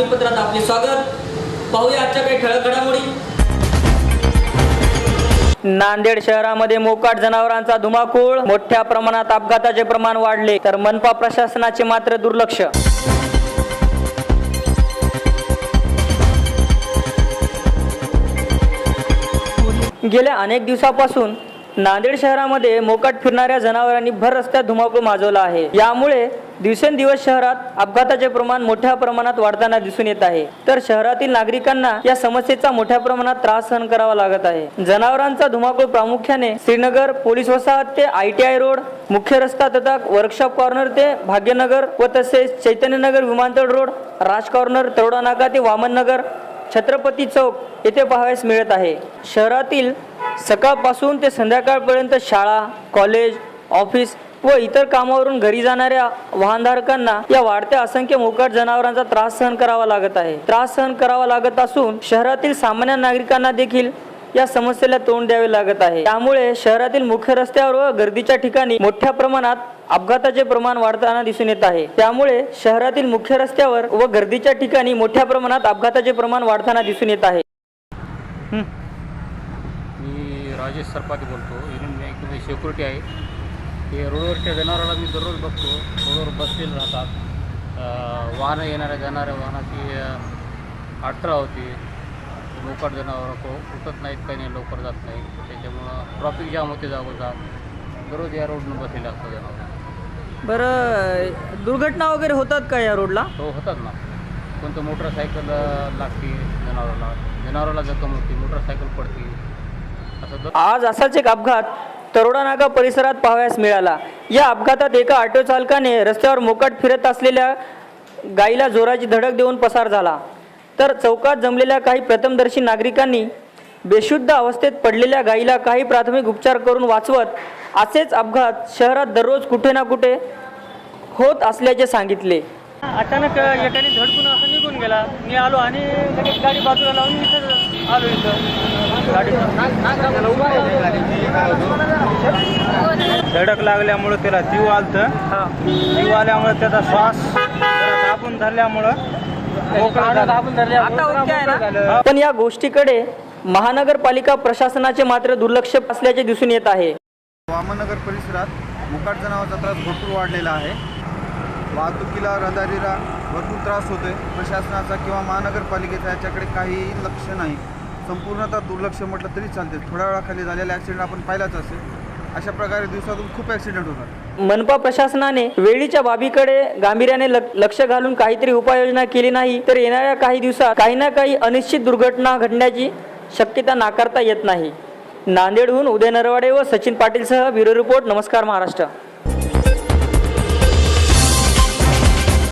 बातमीपत्रात आपले स्वागत. पाहूया आजच्या काही ठळक घडामोडी. नांदेड शहरामध्ये मोकाट जनावरांचा धुमाकूळ. मोठ्या प्रमाणात अपघाताचे प्रमाण वाढले तर मनपा प्रशासनाचे मात्र दुर्लक्ष. गेल्या अनेक दिवसापासून नांदेड शहरामध्ये मोकाट फिरणाऱ्या जनावरांनी भर रस्त्यात धुमाकूळ माजवला आहे. यामुळे दिवसेंदिवस शहरात अपघाताचे प्रमाण मोठ्या प्रमाणात वाढताना दिसून येत आहे. तर शहरातील नागरिकांना या समस्येचा मोठ्या प्रमाणात त्रास सहन करावा लागत आहे. जनावरांचा धुमाकूळ प्रामुख्याने श्रीनगर पोलीस वसाहत ते आय टी आय रोड मुख्य रस्ता तथा वर्कशॉप कॉर्नर ते भाग्यनगर व तसेच चैतन्यनगर विमानतळ रोड राज कॉर्नर तरोडा नाका ते वामननगर छत्रपती चौक येथे पाहावयास मिळत आहे. शहरातील सकाळपासून ते संध्याकाळपर्यंत शाळा कॉलेज ऑफिस व इतर कामावरून घरी जाणाऱ्या वाहनधारकांना या वाढत्या असंख्य मोकाट जनावरांचा त्रास सहन करावा लागत आहे. त्रास सहन करावा लागत असून शहरातील सामान्य नागरिकांना देखील या समस्येला तोंड द्यावे लागत आहे. त्यामुळे शहरातील मुख्य रस्त्यावर व गर्दीच्या ठिकाणी मोठ्या प्रमाणात अपघाताचे प्रमाण वाढताना दिसून येत आहे. त्यामुळे शहरातील मुख्य रस्त्यावर व गर्दीच्या ठिकाणी मोठ्या प्रमाणात अपघाताचे प्रमाण वाढताना दिसून येत आहे. मी राजेश सरपाटी बोलतो. युनियन बँकेमध्ये सिक्युरिटी आहे. हे रोडवरच्या जनावराला मी दररोज बघतो. रोडवर बसलेले राहतात. वाहनं येणाऱ्या जाणाऱ्या वाहनाची अं, अडथळा होती. मोकाट जनावरं को उठत नाहीत काही नाही लवकर जात नाही त्याच्यामुळं ट्रॉफिक जाम होते जागोजाग. दररोज या रोडनं बसलेले असतात जनावर. बरं दुर्घटना वगैरे होतात का या रोडला तो होतात ना. कोणतं मोटरसायकल लागते जनावराला. जनावराला जखम होती मोटरसायकल पडते. असं आज असाच एक अपघात तरोडा परिसरात पाहावयास मिळाला. या अपघातात एका ऑटो चालकाने रस्त्यावर मोकाट फिरत असलेल्या गाईला जोराची धडक देऊन पसार झाला. तर चौकात जमलेल्या काही प्रथमदर्शी नागरिकांनी बेशुद्ध अवस्थेत पडलेल्या गाईला काही प्राथमिक उपचार करून वाचवत असेच अपघात शहरात दररोज कुठे ना कुठे होत असल्याचे सांगितले. अचानक एकाने धडकून असं निघून गेला. मी आलो आणि गाडी बाजूला लावून आलो इथं धडक लागल्यामुळं त्याला जीव आलतं. जीव आल्यामुळे त्याचा श्वास जरा दाबून धरल्यामुळं. पण या गोष्टीकडे महानगरपालिका प्रशासनाचे मात्र दुर्लक्ष असल्याचे दिसून येत आहे. वामनगर परिसरात मुकाट जनावरांचा त्रास भरपूर वाढलेला आहे. वाहतुकीला रहदारीला भरपूर त्रास होतोय. प्रशासनाचा किंवा महानगरपालिकेचा याच्याकडे काही लक्ष नाही. संपूर्णतः दुर्लक्ष म्हटलं तरी चालते थोड्या वेळाखाली झालेला ॲक्सिडेंट आपण पाहिलाच असेल. अशा प्रकारे दिवसातून खूप ॲक्सिडेंट होतात. मनपा प्रशासनाने वेळीच्या बाबीकडे गांभीर्याने लक्ष घालून काहीतरी उपाययोजना केली नाही तर येणाऱ्या काही दिवसात काही ना काही अनिश्चित दुर्घटना घडण्याची शक्यता नाकारता येत नाही. नांदेडहून उदय नरवाडे व सचिन पाटीलसह ब्युरो रिपोर्ट नमस्कार महाराष्ट्र.